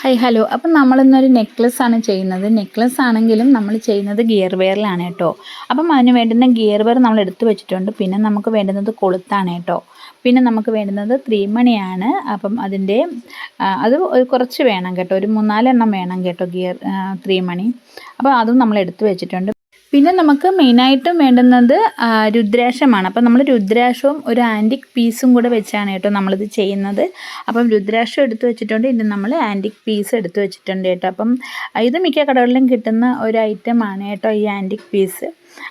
Hi hello അപ്പം നമ്മളിന്നൊരു necklace ആണ് ചെയ്യുന്നത്. നെക്ലസ് ആണെങ്കിലും നമ്മൾ ചെയ്യുന്നത് ഗിയർ വെയറിലാണ് കേട്ടോ. അപ്പം അതിന് വേണ്ടുന്ന ഗിയർ വെയർ നമ്മൾ എടുത്തു വെച്ചിട്ടുണ്ട്. പിന്നെ നമുക്ക് വേണ്ടുന്നത് കൊളുത്താണ് കേട്ടോ. പിന്നെ നമുക്ക് വേണ്ടുന്നത് ത്രീ മണിയാണ് അപ്പം അതിന്റെ അത് കുറച്ച് വേണം കേട്ടോ. ഒരു മൂന്നാലെണ്ണം വേണം കേട്ടോ ഗിയർ ത്രീ മണി അപ്പോൾ അതും നമ്മൾ എടുത്തു വെച്ചിട്ടുണ്ട്. പിന്നെ നമുക്ക് മെയിനായിട്ടും വേണ്ടുന്നത് രുദ്രാക്ഷമാണ്. അപ്പം നമ്മൾ രുദ്രാക്ഷവും ഒരു ആന്റിക് പീസും കൂടെ വെച്ചാണ് കേട്ടോ നമ്മളിത് ചെയ്യുന്നത്. അപ്പം രുദ്രാക്ഷം എടുത്തു വെച്ചിട്ടുണ്ട് ഇനി നമ്മൾ ആന്റിക് പീസ് എടുത്തു വെച്ചിട്ടുണ്ട് കേട്ടോ. അപ്പം ഇത് മിക്ക കടകളിലും കിട്ടുന്ന ഒരു ഐറ്റമാണ് കേട്ടോ ഈ ആന്റിക് പീസ്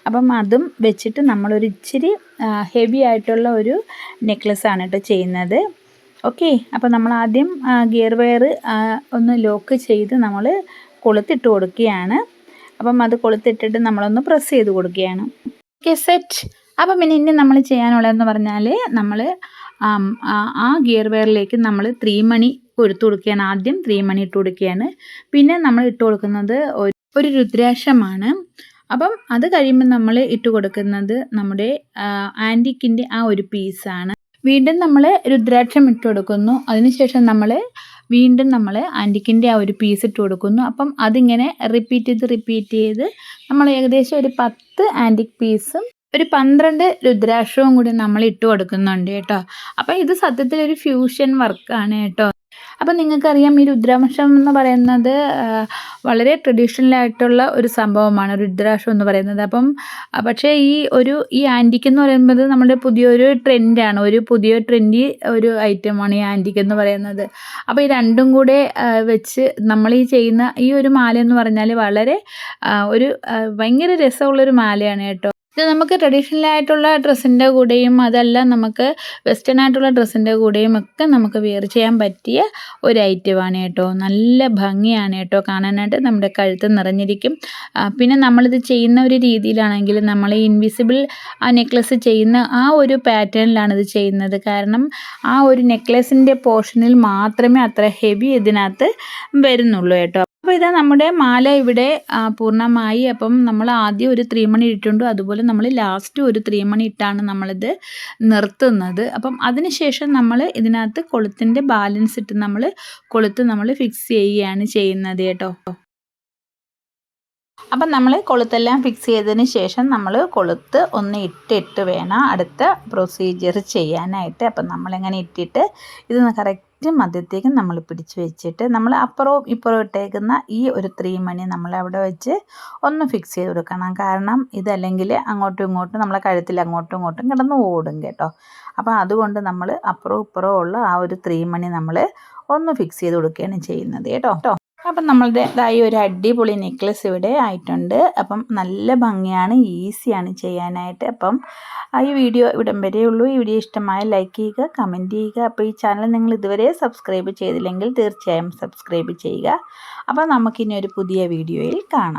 അപ്പം അതും വെച്ചിട്ട് നമ്മളൊരു ഇച്ചിരി ഹെവി ആയിട്ടുള്ള ഒരു നെക്ലസ്സാണ് കേട്ടോ ചെയ്യുന്നത്. ഓക്കെ അപ്പോൾ നമ്മൾ ആദ്യം ഗിയർ വയർ ഒന്ന് ലോക്ക് ചെയ്ത് നമ്മൾ കൊളുത്തിട്ട് കൊടുക്കുകയാണ്. അപ്പം അത് കൊളുത്തിട്ടിട്ട് നമ്മളൊന്ന് പ്രസ് ചെയ്ത് കൊടുക്കുകയാണ്. ഓക്കെ സെറ്റ് അപ്പം പിന്നെ ഇനി നമ്മൾ ചെയ്യാനുള്ളതെന്ന് പറഞ്ഞാൽ നമ്മൾ ആ ഗിയർ വെയറിലേക്ക് നമ്മൾ ത്രീ മണി കൊടുത്തു കൊടുക്കുകയാണ്. ആദ്യം ത്രീ മണി ഇട്ട് കൊടുക്കുകയാണ്. പിന്നെ നമ്മൾ ഇട്ട് കൊടുക്കുന്നത് ഒരു രുദ്രാക്ഷമാണ്. അപ്പം അത് കഴിയുമ്പോൾ നമ്മൾ ഇട്ട് കൊടുക്കുന്നത് നമ്മുടെ ആന്റിക്കിന്റെ ആ ഒരു പീസാണ് വീണ്ടും നമ്മൾ രുദ്രാക്ഷം ഇട്ട് കൊടുക്കുന്നു. അതിനുശേഷം നമ്മൾ വീണ്ടും നമ്മൾ ആന്റിക്കിന്റെ ആ ഒരു പീസ് ഇട്ട് കൊടുക്കുന്നു. അപ്പം അതിങ്ങനെ റിപ്പീറ്റ് ചെയ്ത് റിപ്പീറ്റ് ചെയ്ത് നമ്മൾ ഏകദേശം ഒരു പത്ത് ആന്റിക് പീസും ഒരു പന്ത്രണ്ട് രുദ്രാക്ഷവും കൂടി നമ്മൾ ഇട്ട് കൊടുക്കുന്നുണ്ട് കേട്ടോ. അപ്പോൾ ഇത് സത്യത്തിൽ ഒരു ഫ്യൂഷൻ വർക്കാണ് കേട്ടോ. അപ്പം നിങ്ങൾക്കറിയാം ഈ രുദ്രാംശം എന്ന് പറയുന്നത് വളരെ ട്രഡീഷണൽ ആയിട്ടുള്ള ഒരു സംഭവമാണ് രുദ്രാക്ഷം എന്ന് പറയുന്നത്. അപ്പം പക്ഷേ ഈ ഒരു ഈ ആന്റിക്ക് എന്ന് പറയുന്നത് നമ്മുടെ പുതിയൊരു ട്രെൻഡാണ് ഒരു പുതിയ ട്രെൻഡി ഒരു ഐറ്റമാണ് ഈ ആന്റിക്ക് എന്ന് പറയുന്നത്. അപ്പോൾ ഈ രണ്ടും കൂടെ വെച്ച് നമ്മൾ ഈ ചെയ്യുന്ന ഈ ഒരു മാല എന്ന് പറഞ്ഞാൽ വളരെ ഒരു ഭയങ്കര രസമുള്ളൊരു മാലയാണ് കേട്ടോ. ഇത് നമുക്ക് ട്രഡീഷണൽ ആയിട്ടുള്ള ഡ്രസ്സിന്റെ കൂടെയും അതല്ല നമുക്ക് വെസ്റ്റേൺ ആയിട്ടുള്ള ഡ്രസ്സിന്റെ കൂടെയും ഒക്കെ നമുക്ക് വെയർ ചെയ്യാൻ പറ്റിയ ഒരു ഐറ്റമാണ് കേട്ടോ. നല്ല ഭംഗിയാണ് കേട്ടോ കാണാനായിട്ട് നമ്മുടെ കഴുത്ത് നിറഞ്ഞിരിക്കും. പിന്നെ നമ്മളിത് ചെയ്യുന്ന ഒരു രീതിയിലാണെങ്കിൽ നമ്മൾ ഈ ഇൻവിസിബിൾ ആ നെക്ലസ് ചെയ്യുന്ന ആ ഒരു പാറ്റേണിലാണ് ഇത് ചെയ്യുന്നത്. കാരണം ആ ഒരു നെക്ലസിന്റെ പോർഷനിൽ മാത്രമേ അത്ര ഹെവി ഇതിനകത്ത് വരുന്നുള്ളൂ കേട്ടോ. അപ്പോൾ ഇതാ നമ്മുടെ മാല ഇവിടെ പൂർണമായി. അപ്പം നമ്മൾ ആദ്യം ഒരു ത്രീ മണി ഇട്ടിട്ടുണ്ട്. അതുപോലെ നമ്മൾ ലാസ്റ്റ് ഒരു ത്രീ മണി ഇട്ടാണ് നമ്മളിത് നിർത്തുന്നത്. അപ്പം അതിനുശേഷം നമ്മൾ ഇതിനകത്ത് കൊളുത്തിന്റെ ബാലൻസ് ഇട്ട് നമ്മൾ കൊളുത്ത് നമ്മൾ ഫിക്സ് ചെയ്യുകയാണ് ചെയ്യുന്നത് കേട്ടോ. അപ്പം നമ്മൾ കൊളുത്തെല്ലാം ഫിക്സ് ചെയ്തതിന് ശേഷം നമ്മൾ കൊളുത്ത് ഒന്ന് ഇട്ടിട്ട് വേണം അടുത്ത പ്രൊസീജിയർ ചെയ്യാനായിട്ട്. അപ്പം നമ്മളിങ്ങനെ ഇട്ടിട്ട് ഇത് കറക്റ്റ് മധ്യത്തേക്ക് നമ്മൾ പിടിച്ച് വെച്ചിട്ട് നമ്മൾ അപ്പുറവും ഇപ്പുറവും ഇട്ടേക്കുന്ന ഈ ഒരു ത്രീ മണി നമ്മൾ അവിടെ വെച്ച് ഒന്ന് ഫിക്സ് ചെയ്ത് കൊടുക്കണം. കാരണം ഇതല്ലെങ്കിൽ അങ്ങോട്ടും ഇങ്ങോട്ടും നമ്മളെ കഴുത്തിൽ അങ്ങോട്ടും ഇങ്ങോട്ടും കിടന്ന് ഓടും കേട്ടോ. അപ്പോൾ അതുകൊണ്ട് നമ്മൾ അപ്പുറവും ഇപ്പുറവും ഉള്ള ആ ഒരു ത്രീ മണി നമ്മൾ ഒന്ന് ഫിക്സ് ചെയ്ത് കൊടുക്കുകയാണ് ചെയ്യുന്നത് കേട്ടോ. അപ്പം ഇതായി ഒരു അടിപൊളി നെക്ലസ് ഇവിടെ ആയിട്ടുണ്ട്. അപ്പം നല്ല ഭംഗിയാണ് ഈസിയാണ് ചെയ്യാനായിട്ട്. അപ്പം ഈ വീഡിയോ ഇവിടം ഉള്ളൂ. ഈ വീഡിയോ ഇഷ്ടമായ ലൈക്ക് ചെയ്യുക കമന്റ് ചെയ്യുക. അപ്പോൾ ഈ ചാനൽ നിങ്ങൾ ഇതുവരെ സബ്സ്ക്രൈബ് ചെയ്തില്ലെങ്കിൽ തീർച്ചയായും സബ്സ്ക്രൈബ് ചെയ്യുക. അപ്പോൾ നമുക്കിനി ഒരു പുതിയ വീഡിയോയിൽ കാണാം.